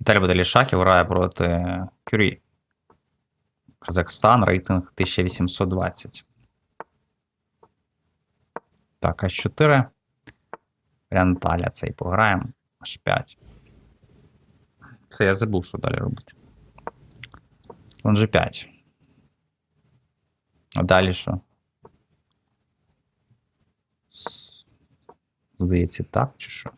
Віталій Баталішаків грає проти Кюрі. Казахстан, рейтинг 1820. Так, H4. Варіант цей пограємо. H5. Все, я забув, що далі робити. Слон G5. А далі що? Здається, так, чи що?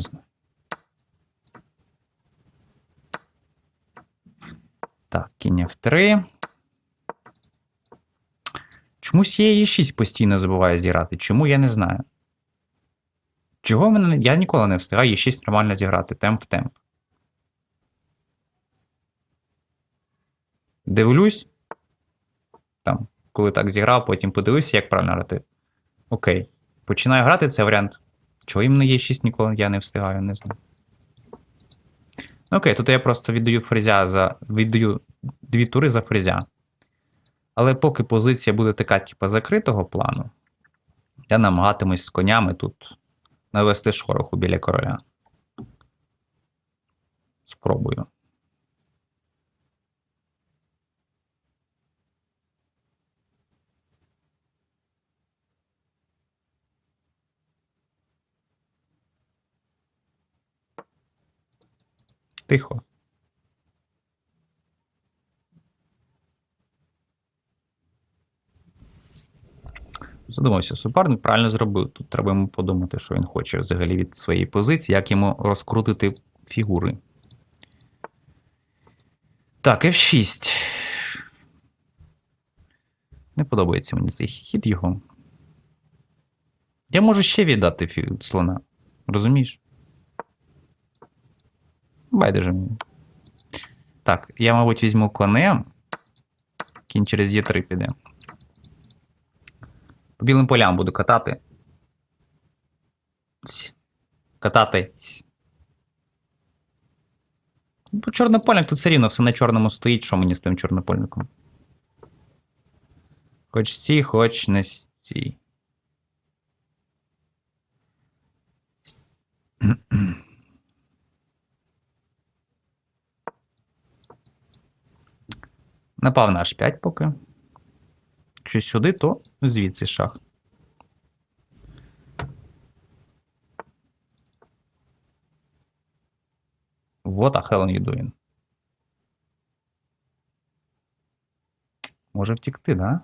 Не знаю. Так, кінь F3. Чомусь я її 6 постійно забуваю зіграти. Чому я не знаю. Чого мене. Я ніколи не встигаю її 6 нормально зіграти, темп в темп. Дивлюсь. Там, коли так зіграв, потім подивився, як правильно грати. Окей. Починаю грати цей варіант. Чого іменно є 6 ніколи я не встигаю, не знаю. Окей, тут я просто віддаю фрезя за. віддаю дві тури за фрезя. Але поки позиція буде така, типу, закритого плану, я намагатимусь з конями тут навести шороху біля короля. Спробую. Тихо. Задумався, суперник правильно зробив. Тут треба йому подумати, що він хоче взагалі від своєї позиції, як йому розкрутити фігури. Так, F6. Не подобається мені цей хід його. Я можу ще віддати слона. Розумієш? Байдуже мені. Так, я, мабуть, візьму конем. Кінь через Е3 піде. По білим полям буду катати. Катати. Ну, Чорнопольник тут все рівно все на чорному стоїть, що мені з тим чорнопольником. Хоч стій, хоч не стій. Напав на H5 поки. Якщо сюди, то звідси шах. What the hell are you doing? Може втікти, да?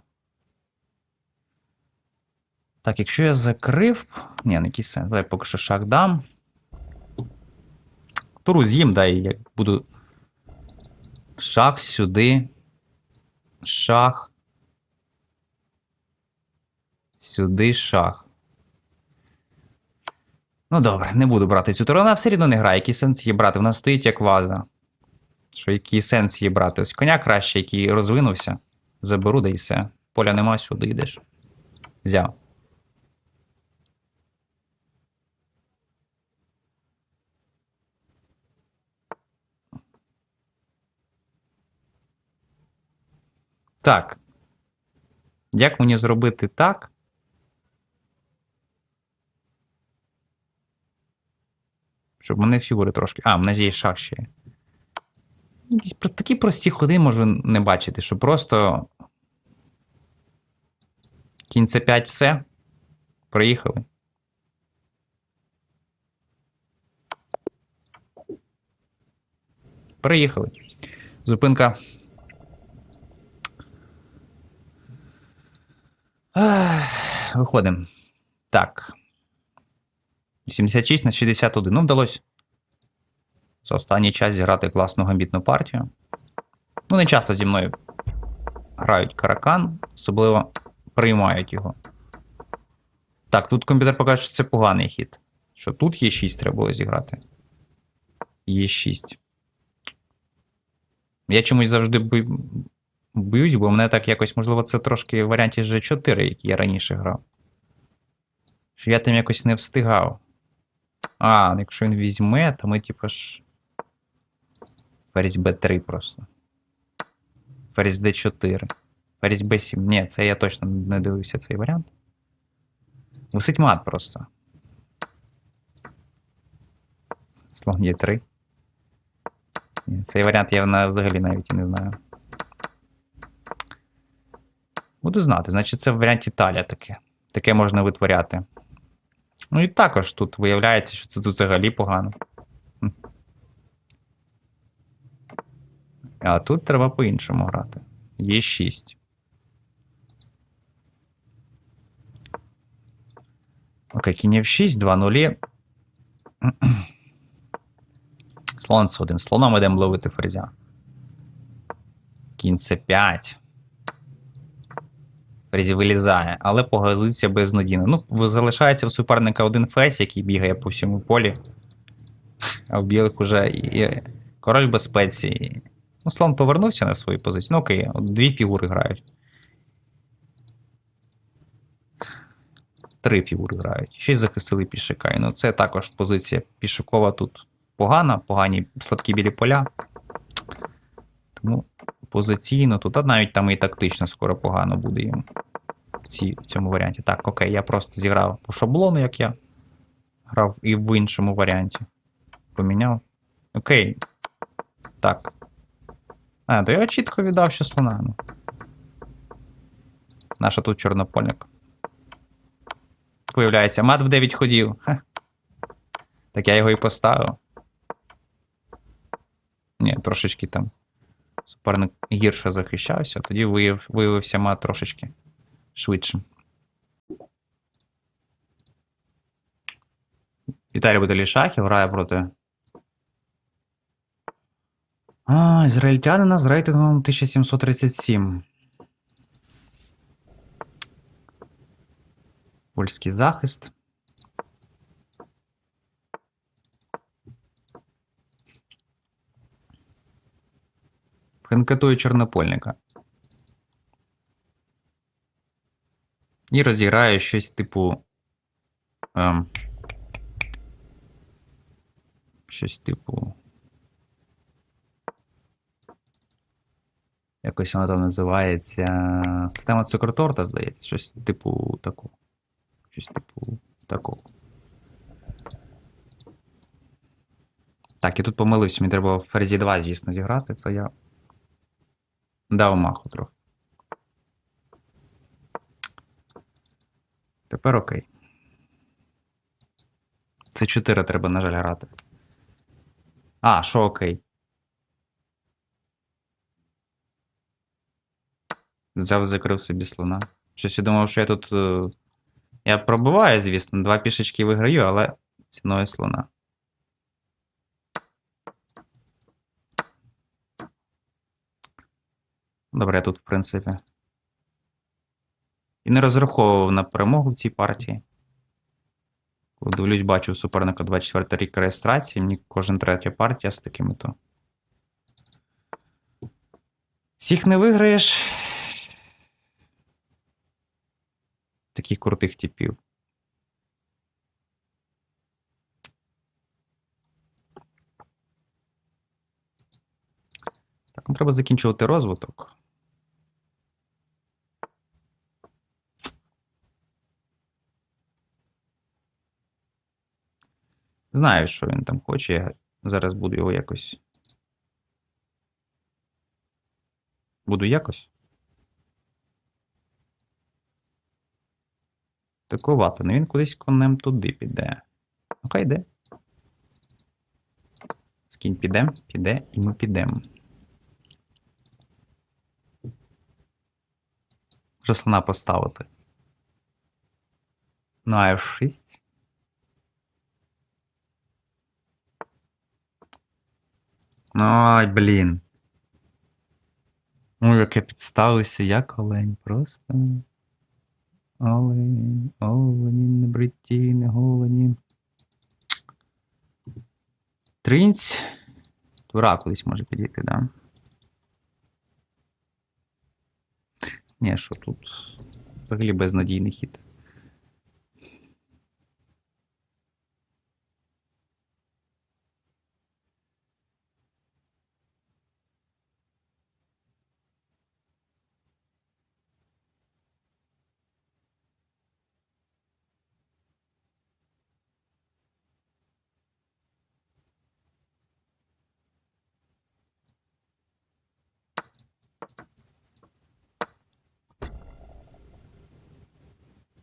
Так, якщо я закрив. Ні, не який сенс. Давай поки що шах дам. Туру з'їм, дай я буду. Шах сюди. Шах. Сюди шах. Ну добре, не буду брати цю туру. Вона все рівно не грає. Який сенс її брати? Вона стоїть як ваза. Що який сенс її брати? Ось коня краще, який розвинувся. Заберу, да і все. Поля нема, сюди йдеш. Взяв. Так. Як мені зробити так? Щоб мене фігури трошки. А, в мене є шах ще. Такі прості ходи можу не бачити, що просто. Кінь С5 все. Проїхали. Приїхали. Зупинка. Виходимо. Так. 76 на 61. Ну, вдалося за останній час зіграти класну гамбітну партію. Ну, не часто зі мною грають каракан, особливо приймають його. Так, тут комп'ютер покаже, що це поганий хід. Що тут є 6 треба було зіграти. Є 6. Я чомусь завжди боюсь, бо мене так якось, можливо, це трошки в варіанті G4, який я раніше грав. Що я там якось не встигав. А, ну, якщо він візьме, то ми, типу ж. Ферзь Б3 просто. Ферзь Д4. Ферзь Б7. Ні, це я точно не дивився цей варіант. Висить мат просто. Слон є 3. Цей варіант я взагалі навіть і не знаю. Буду знати, значить, це в варіанті таля таке. Таке можна витворяти. Ну і також тут виявляється, що це тут взагалі погано. А тут треба по-іншому грати. Є 6. Окей, кінь F6, 2 нулі. Слон С1. Слоном ідемо ловити ферзя. Кінь С5. Ферзі вилізає, але позиція безнадійна. Ну, залишається в суперника один ферзь, який бігає по всьому полі. А в білих уже і король безпеці. Ну, слон повернувся на свою позицію. Ну окей, дві фігури грають. Три фігури грають. Ще й захистили пішака. І, Ну, це також позиція пішакова тут погана, погані слабкі білі поля. Тому позиційно тут, а навіть там і тактично скоро погано буде їм в, цій, в цьому варіанті. Так, окей, я просто зіграв по шаблону, як я грав, і в іншому варіанті. Поміняв. Окей. Так. А, то я чітко віддав ще слона. Ну. Наша тут чорнопольник. Виявляється, мат в 9 ходів. Хе. Так я його і поставив. Ні, трошечки там. Суперник гірше захищався, тоді вияв, виявився мат трошечки швидшим. Віталій Бутелі Шахів грає проти. А, ізраїльтянина з рейтингом 1737. Польський захист. Пенкетує чорнопольника. І розіграє щось типу. Ем, щось типу. Якось вона там називається. Система цукроторта, здається. Щось типу такого. Щось типу такого. Так, я тут помилився, мені треба в ферзі 2, звісно, зіграти. Це я дав маху трохи. Тепер окей. Це 4 треба, на жаль, грати. А, що окей. Взяв, закрив собі слона. Щось я думав, що я тут. е, Я пробиваю, звісно, два пішечки виграю, але ціною слона. Добре, я тут, в принципі. І не розраховував на перемогу в цій партії. Коли дивлюсь, бачу суперника 24 рік реєстрації, мені кожен третя партія з такими то. Всіх не виграєш. Таких крутих типів. Так, треба закінчувати розвиток. Знаю, що він там хоче. Я зараз буду його якось. Буду якось. Такувато. Ну він кудись конем туди піде. Ну, хай йде. Скінь піде, піде, і ми підемо. Вже слона поставити. Ну, а F6. Ай, блін. Ну, як я підставився, як олень, просто. Олень, олені, не бриті, не голені. Тринць. Тура кудись може підійти, да? Ні, що тут? Взагалі безнадійний хід.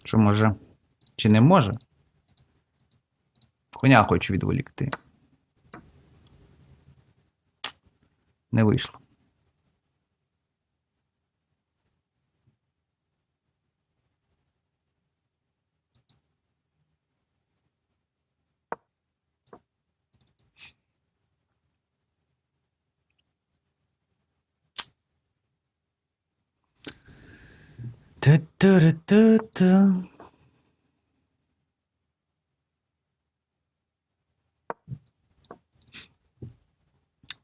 Що може? Чи не може? Коня хочу відволікти. Не вийшло. Ту-ту-ру-ту-ту.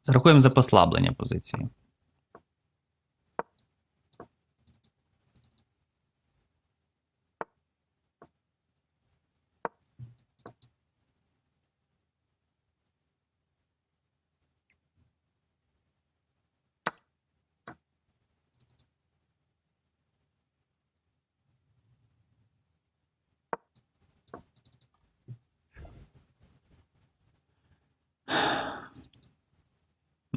Зарахуємо за послаблення позиції.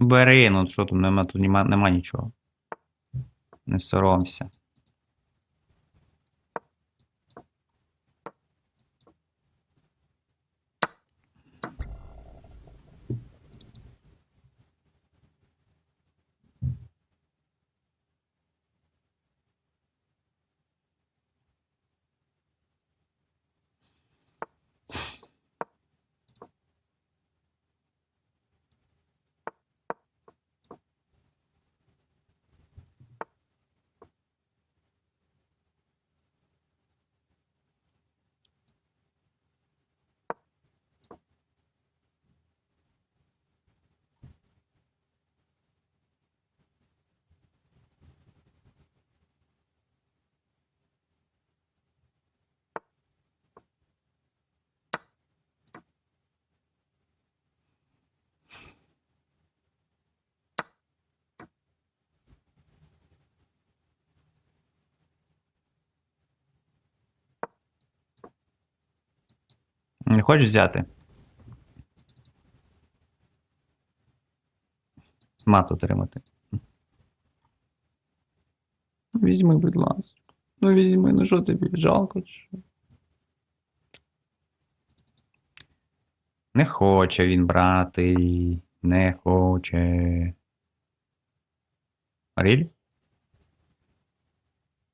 Бери, ну що там, нема, тут нема, нема нічого. Не соромся. Не хочеш взяти? Мат отримати. Візьми, будь ласка. Ну візьми, ну що тобі? Жалко чи що? Не хоче він брати. Не хоче. Ріль?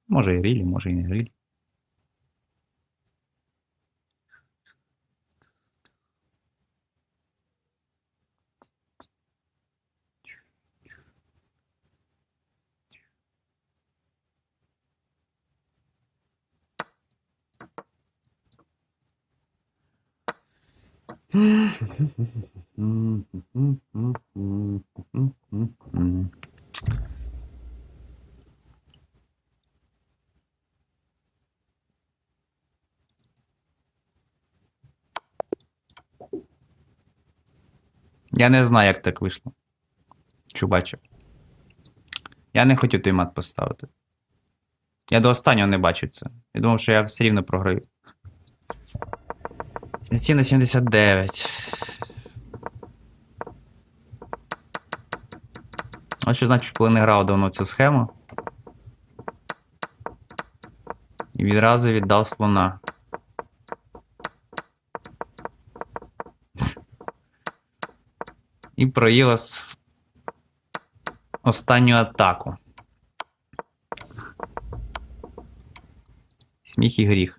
Може і рілі, може і не ріль. Я не знаю, як так вийшло. Чубачив. Я не хотів той мат поставити. Я до останнього не бачив це. Я думав, що я все рівно програю. 77 на 79. Ось що значить, коли не грав давно цю схему. І відразу віддав слона. І проїв ос- останню атаку. Сміх і гріх.